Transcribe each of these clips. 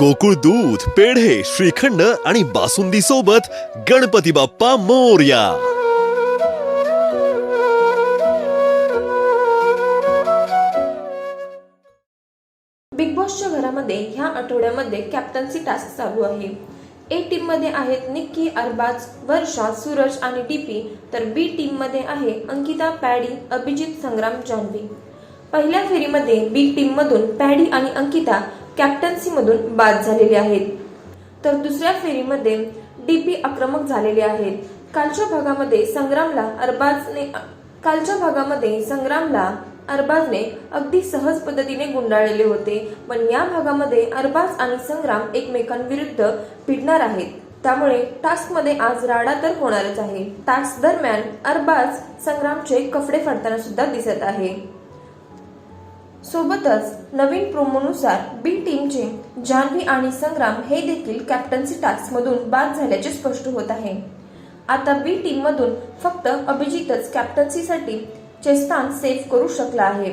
गोकुळ दूध पेढे श्रीखंड आणि बासुंदी सोबत गणपती बाप्पा मोर्या. बिग बॉसच्या घरामध्ये ह्या आठवड्यामध्ये कॅप्टन्सी टास्क चालू आहे. ए टीममध्ये आहेत निक्की अरबाज वर्षा सूरज आणि डीपी तर बी टीममध्ये आहे अंकिता पॅडी अभिजित संग्राम जान्हवी. पहिल्या फेरीमध्ये बी टीम मधून पॅडी आणि अंकिता कॅप्टन्सीमधून बाद झालेले आहेत. तर दुसऱ्या फेरीमध्ये डी पी आक्रमक झालेले आहेत. कालच्या भागामध्ये संग्रामला अरबाजने कालच्या भागामध्ये संग्रामला अरबाजने अगदी सहज पद्धतीने गुंडाळलेले होते. पण या भागामध्ये अरबाज आणि संग्राम एकमेकांविरुद्ध भिडणार आहेत. त्यामुळे टास्कमध्ये आज राडा तर होणारच आहे. टास्क दरम्यान अरबाज संग्रामचे कपडे फाडताना सुद्धा दिसत आहे. सोबतच नवीन प्रोमोनुसार बी टीमचे जान्हवी आणि संग्राम हे देखील कॅप्टन्सी टास्कमधून बाद झाल्याचे स्पष्ट होत आहे. आता बी टीममधून फक्त अभिजितच कॅप्टन्सीसाठी चेस्तान स्थान करू शकला आहे.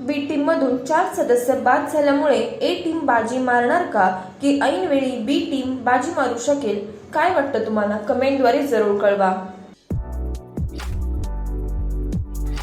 बी टीममधून चार सदस्य बाद झाल्यामुळे ए टीम बाजी मारणार का? की ऐनवेळी बी टीम बाजी मारू शकेल? काय वाटतं तुम्हाला? कमेंटद्वारे जरूर कळवा.